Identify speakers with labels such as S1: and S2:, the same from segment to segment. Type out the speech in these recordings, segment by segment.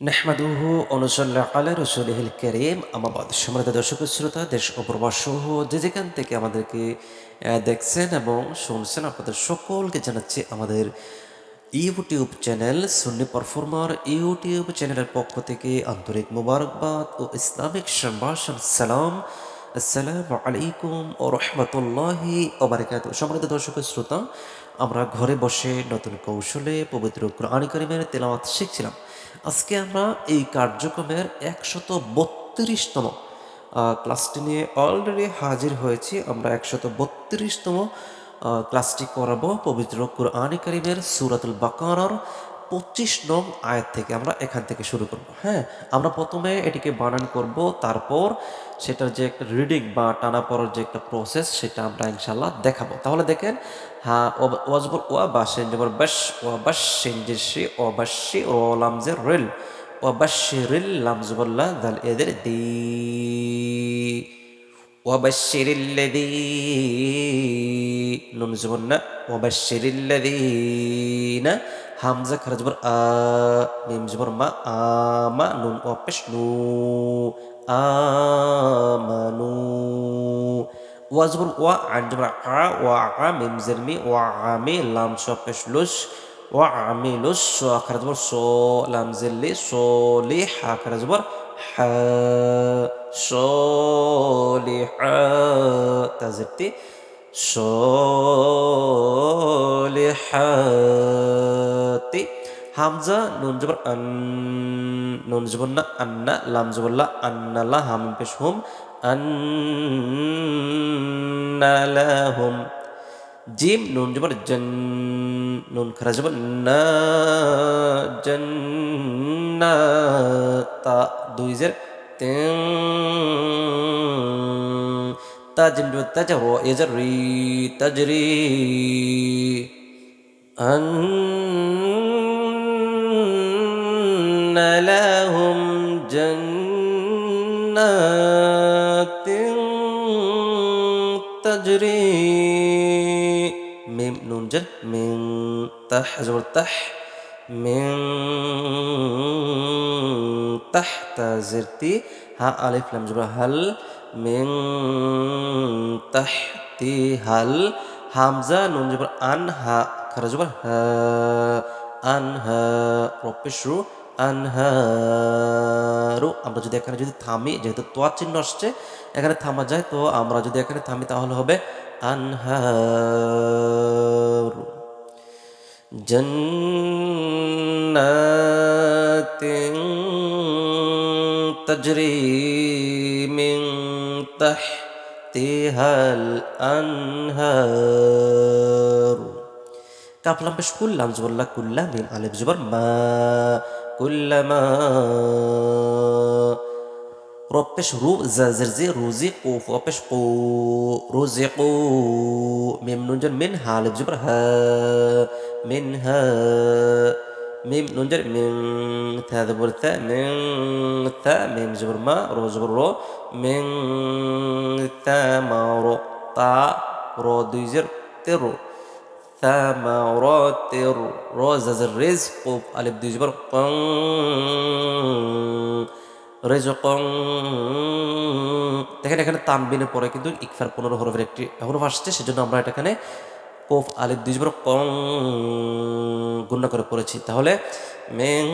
S1: নেহমাদুহু অনুসল্লাহ আলা রসুলহিল করিম। আমাবাদ সম্মানিত দর্শক শ্রোতা, দেশ ও সহ যে যেখান থেকে আমাদেরকে দেখছেন এবং শুনছেন, আপনাদের সকলকে জানাচ্ছি আমাদের YouTube channel Sunni performer YouTube চ্যানেলের পক্ষ থেকে আন্তরিক মোবারকবাদ ও ইসলামিক সম্ভাষণ সালাম। আসসালামু আলাইকুম ও রহমতুল্লাহি ওবারাকাত সম্মানিত দর্শক শ্রোতা, আমরা ঘরে বসে নতুন কৌশলে পবিত্র কোরআন করিমের তেলাওয়াত শিখছিলাম। আজকে আমরা এই কার্যক্রমের একশত বত্রিশতম ক্লাসটি নিয়ে অলরেডি হাজির হয়েছি। আমরা একশত বত্রিশতম ক্লাসটি করাবো পবিত্র কোরআন করিমের সুরাতুল বাকারার। পঁচিশ নং আয়াত থেকে আমরা এখান থেকে শুরু করব হ্যাঁ আমরা প্রথমে এটিকে বানান করব তারপর সেটার যে একটা রিডিং বা টানা পড়ার যে একটা প্রসেস সেটা আমরা ইনশাল্লাহ দেখাবো তাহলে দেখেন হ্যাঁ ওয়াজবর ওয়া বাসেন যেমন বাস ওয়া বাসেন যে সে ও বাসি ও লামজে রেল ও বাসিরিল লামজবল্লাহ দাল এদের দি وبشر الذين نون زبرنا وبشر الذين همزة كرة جبر آ ميم جبر ما آ ما نون أو بش نو آ آمنوا وزبر و عند عن ا و ا ميم زر مي وعمي لام شبش لش وعملش كرة جبر شو لام زلي صوليح كرة جبر ح شو لي ح تزتي شو لي ح. হামজা, নুন জবর আন, নুন জবর না আন্না লাম জবরলা আন্নালা হাম পেশ হুম আন্নালাহুম জিম, নুন জবর জন, নুন খারা জবর না জন্নাতা দুই জের তিন তাজিম জবর তাজা ও এজার রি তাজরি أن لهم جنات تجري ميم نون جر من تح زبر تح من تحت زرتي ها ألف لام زبر هل من تحتي هل همزة نون زبر أن ها خرج زبر ها أن ها رب شروع আনহারু আমরা যদি এখানে যদি থামি যেহেতু তোয়া চিহ্ন আসছে এখানে থামা যায় তো আমরা যদি এখানে থামি তাহলে হবে আনহারু جنات تجري من تحتها الأنهار طب مش كل نزور ولا كلها من على بجبر ما كلما ربش رو زرزي رزقوا فوبش قو. رزقوا ميم نونجر من ألف بجبر ها. منها ميم نونجر من تا ثا من ثا ميم جبر ما. رو جبر رو من ثا ما رو تا رو ديزر ترو. ثمرات الرزز الرزق ألف دي جبر قن রেজকং দেখেন এখানে তানবিনের পরে কিন্তু ইকফার পনেরো হরফের একটি হরফ আসছে সেজন্য আমরা এটা এখানে কোফ আলিফ দুই জবর কং গুণনা করে পড়েছি তাহলে মেং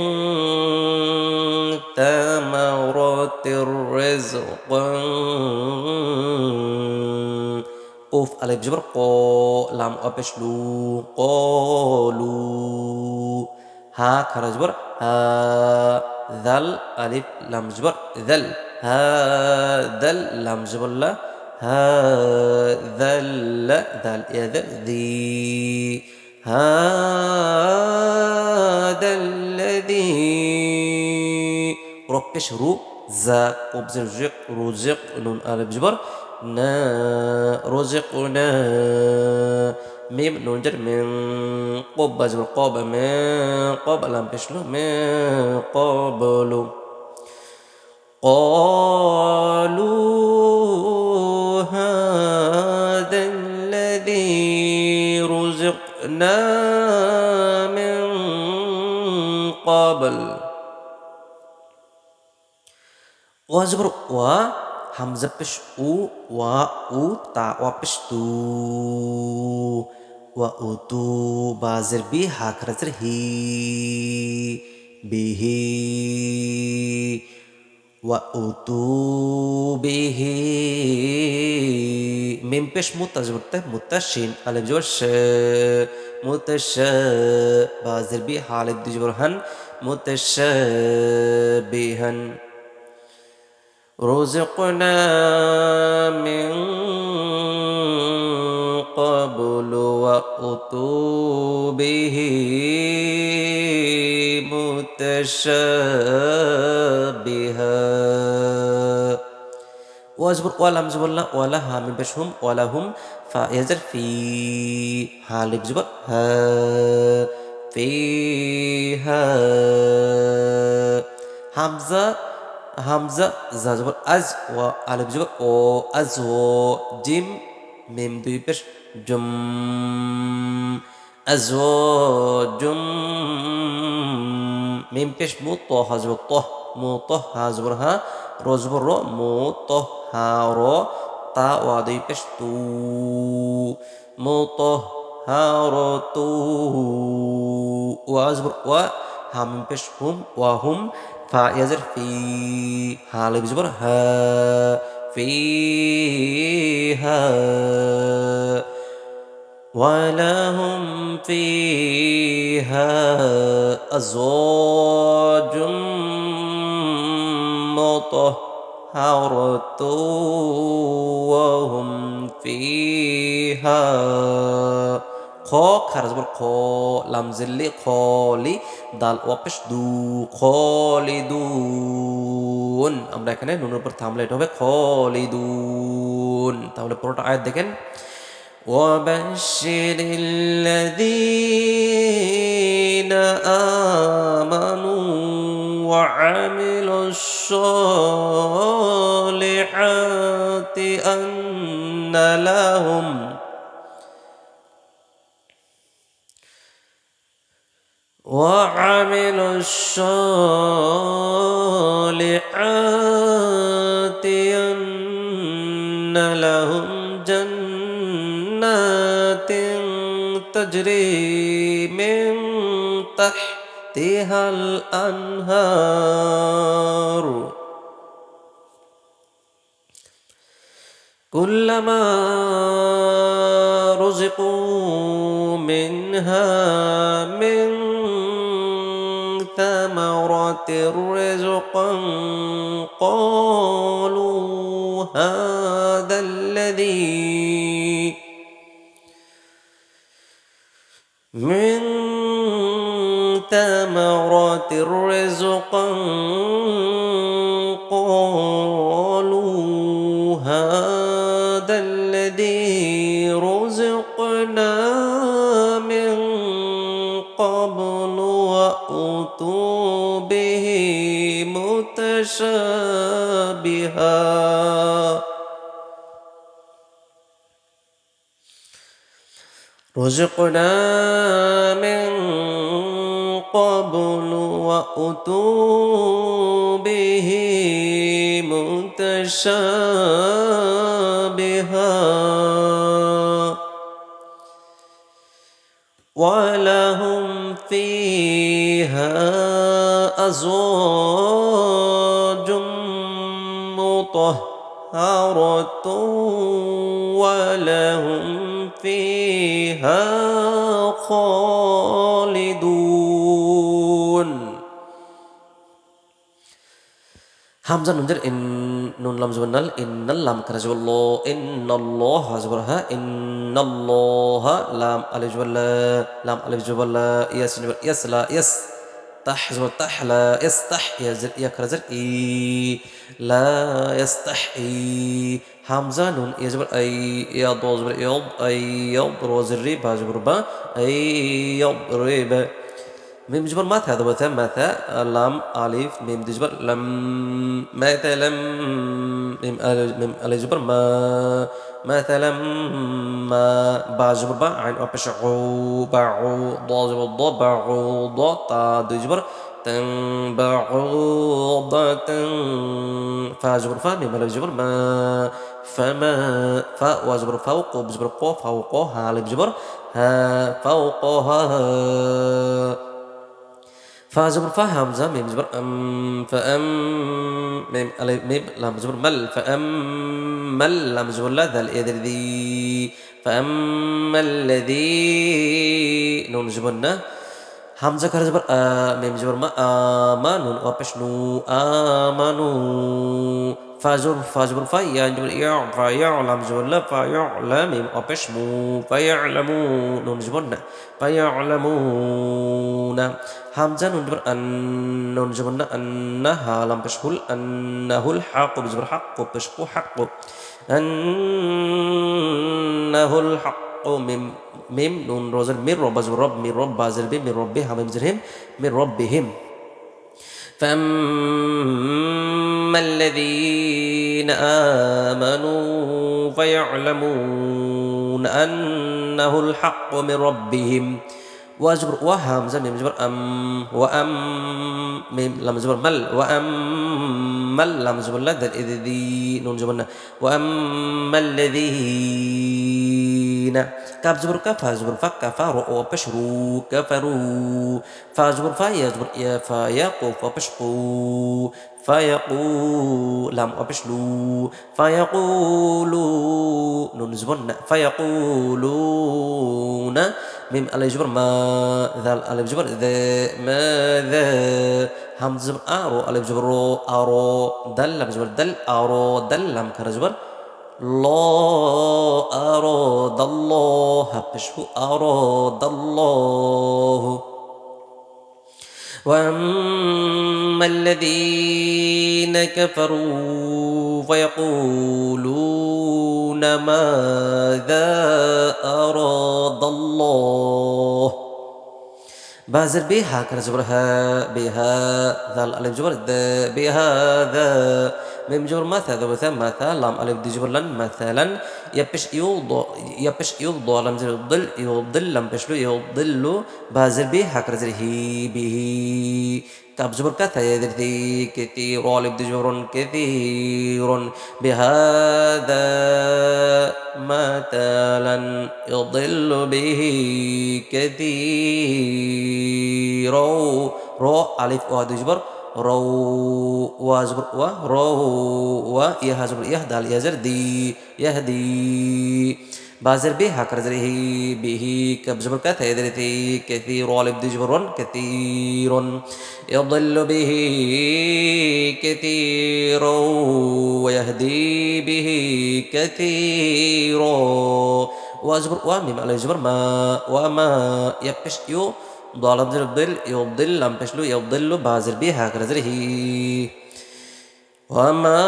S1: তামারাতির রিজকং قوف ألف جبر. قو لام أبش لو؟ قولوا ها كرا جبر. ها ذل ألف لام جبر. ذل ها ذل لام جبر لا. ها ذل ذل يا ذل ذي. هذا الذي ربش رو زا ذا رو رزق نون ألف جبر. رزقنا ميم نون جر من قبة زر من قبل بشلو من قبل. قالوا هذا الذي رزقنا من قبل. وزبر و হামজা পেশ উ ওয়া উ তা ওয়া পেশ তু ওয়া উ তু বাজের বি হা খারাজের হি বিহি ওয়া উ তু বিহি মিম পেশ মুতা জবরতে মুতাশিন আলিফ জবর শ মুতাশ বাজের বি হালিফ দি জবর হান মুতাশ বিহান رزقنا من قبل وأتوا به متشابها واجبر ولا مجبر لا ولا هم بشهم ولا هم فيزر في حال بجبر ها فيها همزه হামজা জা জবর আজ ও আলিফ জবর ও আজ ও জিম মিম দুই পেশ জুম আজ ও জুম মিম পেশ মু ত হা জবর ত মু ত হা জবর হা র জবর র মু ত হা র তা ও দুই পেশ তু মু ত হা র তু ওয়া জবর ওয়া হাম পেশ হুম ওয়া হুম يزر في حال بجبر ها فيها ولهم فيها أزواج مطهرة وهم فيها খ খারাজ বল খ লামজিল্লি খলি দাল ওয়াপেশ দু খলিদুন আমরা এখানে নুনের উপর থামলে এটা হবে খলিদুন তাহলে পুরোটা আয়াত দেখেন وبشر الذين آمنوا وعملوا الصالحات أن لهم وعملوا الصالحات أن لهم جنات تجري من تحتها الأنهار. كلما رزقوا منها ثمرة رزقا قالوا هذا الذي من ثمرة رزقا قالوا هذا الذي رزقنا متشابها رزقنا من قبل وأتوا به متشابها ولهم فيها أزواج مطهرة ولهم فيها خالدون. حمزة نمجر إن نون لام زبنال إن اللام كرز الله إن الله زبرها إن الله لام ألف جبلا لام ألف جبلا يس يس لا يس طح طح لا يستح يا زر إي لا يستحي. همزة نون يجبر أي يض جبر يض أي يض روز الريبا جبر با أي يضرب ميم جبر ماثا ذو ثم مثا لام أليف ميم جبر لم مثا لم ميم ألي جبر ما مثلا ما باجبر با عين أبش عو بعو ضاجبر ضا بعو ضا تا دجبر بعوضة فاجبر فا بما بجبر ما فما فا واجبر فوق بجبر قو فوقها لجبر ها فوقها فزبر فا همزة ميم زبر أم فأم ميم ألف ميم لام زبر مل فأم مل لام زبر لا ذا الإذر ذي فأم الذي نون زبرنا همزة كار زبر آ ميم زبر ما آمانون وابش نو. فازور فزر فزر فيجر يعفى يعلم زل فيعلم وبشمو فيعلمون نون زبنا فيعلمون همزة نون زبر أن نون زبنا أنها لم بشكل أنه الحق بزبر حق بشكو حق أنه الحق من ميم نون روزن من رب زبر رب من رب بازر بي من ربها من زرهم من ربهم فأما الذي الذين آمنوا فيعلمون أنه الحق من ربهم. واجبر وهمزة ميم جبر أم وأم ميم لم جبر مل وأم مل لم جبر لا إذ ذي نون جبرنا. وأما الذين. كاف جبر كاف جبر فك كفار وبشروا كفروا فجبر فا يجبر يا فا يقف فيقول لم أبشلو. فيقولوا نون زبرنا فيقولون. ميم ألف جبر ما ذال ألف جبر ذا. ماذا همز جبر أرو. ألف جبر رو. أرو. دل. لم جبر دل. أرو. دل. لم كر جبر لا أراد الله بشو أراد الله واما الذين كفروا فيقولون ماذا اراد الله بازر بها كرزبرها بها ذا الالف جبر بهذا ميم جبر مثل مثل مثل لام ألف دي جبر لن مثلا يبش يوض يبش يوض لم زر يضل يضل لم بشلو يضل بازر به هكذا زر هي به كاب جبر كثا يدر ذي كثير ألف دي جبر كثير بهذا مثلا يضل به كثير. رو ألف وهذا جبر رو وازبر و رو ويا هازبر يهدى اليازر دي. يهدي بازر بها كرزره به كبزبر كثيرة كثير والب جبر كثير يضل به كثير ويهدي به كثير. و ميم على جبر ما وما يبش يو ضالب يضل يضل لم تشلو يضل بازر بها كرزره وما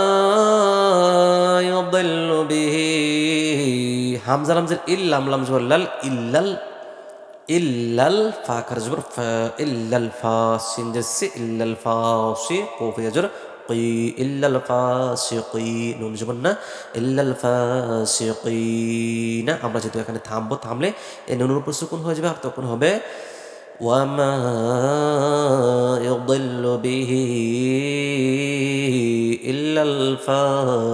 S1: يضل به همزة لمزة إلا لم جبر لل إلا إلا الفا كرزبر فا إلا الفا سنجس إلا الفاسي قوف يجر قي إلا الفاسقين নুন জবর না إلا الفاسقين আমরা যেহেতু এখানে থামবো থামলে এই নুনের উপর সুকুন হয়ে যাবে আর তখন হবে وما يضل به إلا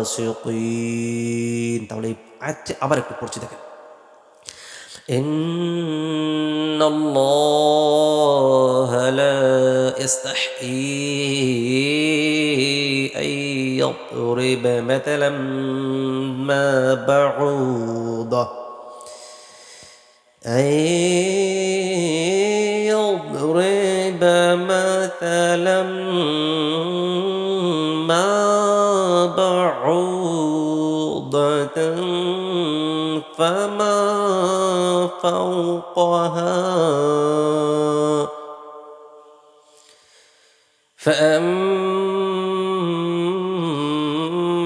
S1: الفاسقين তাহলে আয়াতটি আবার একটু পড়ছি দেখেন إن الله لا يستحيي أن يضرب مثلا ما بعوضة أن مثلا ما بعوضة فما فوقها فأما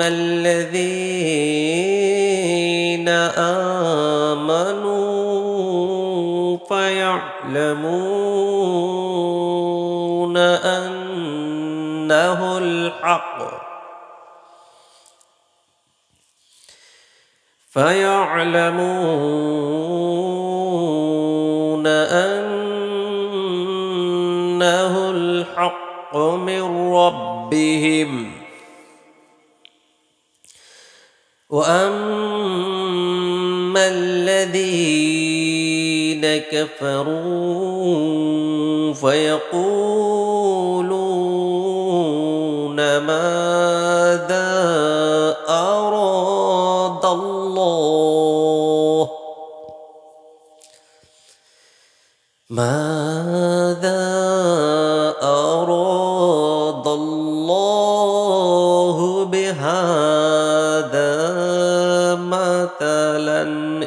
S1: الذين آمنوا فيعلمون الحق. فيعلمون أنه الحق من ربهم. وأما الذين كفروا فيقولون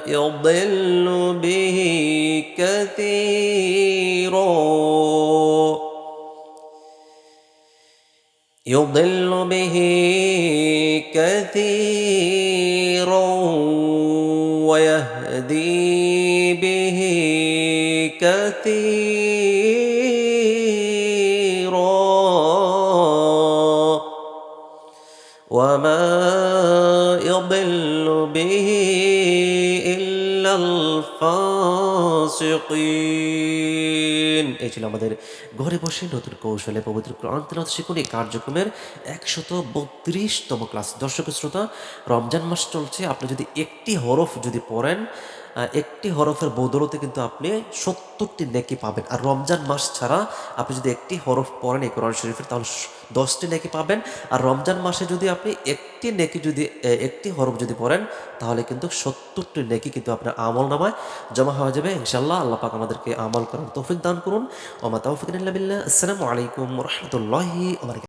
S1: يضل به كثيرا. يضل به كثيرا ويهدي به كثيرا. وما يضل به এই ছিল আমাদের ঘরে বসে নতুন কৌশলে পবিত্র কোরআন তেলাওয়াত শিখুন এই কার্যক্রমের একশত বত্রিশতম ক্লাস। দর্শক শ্রোতা, রমজান মাস চলছে। আপনি যদি একটি হরফ যদি পড়েন একটি হরফের বদলতে কিন্তু আপনি সত্তরটি নেকি পাবেন। আর রমজান মাস ছাড়া আপনি যদি একটি হরফ পড়েন এই কোরআন শরীফের, তাহলে দশটি নেকি পাবেন। আর রমজান মাসে যদি আপনি একটি নেকি যদি একটি হরফ যদি পড়েন, তাহলে কিন্তু সত্তরটি নেকি কিন্তু আপনার আমল নামায় জমা হয়ে যাবে। ইনশাল্লাহ আল্লাহ পাক আমাদেরকে আমল করার তৌফিক দান করুন। ওমা তৌফিক আসসালামু আলাইকুম রহমতুল্লাহি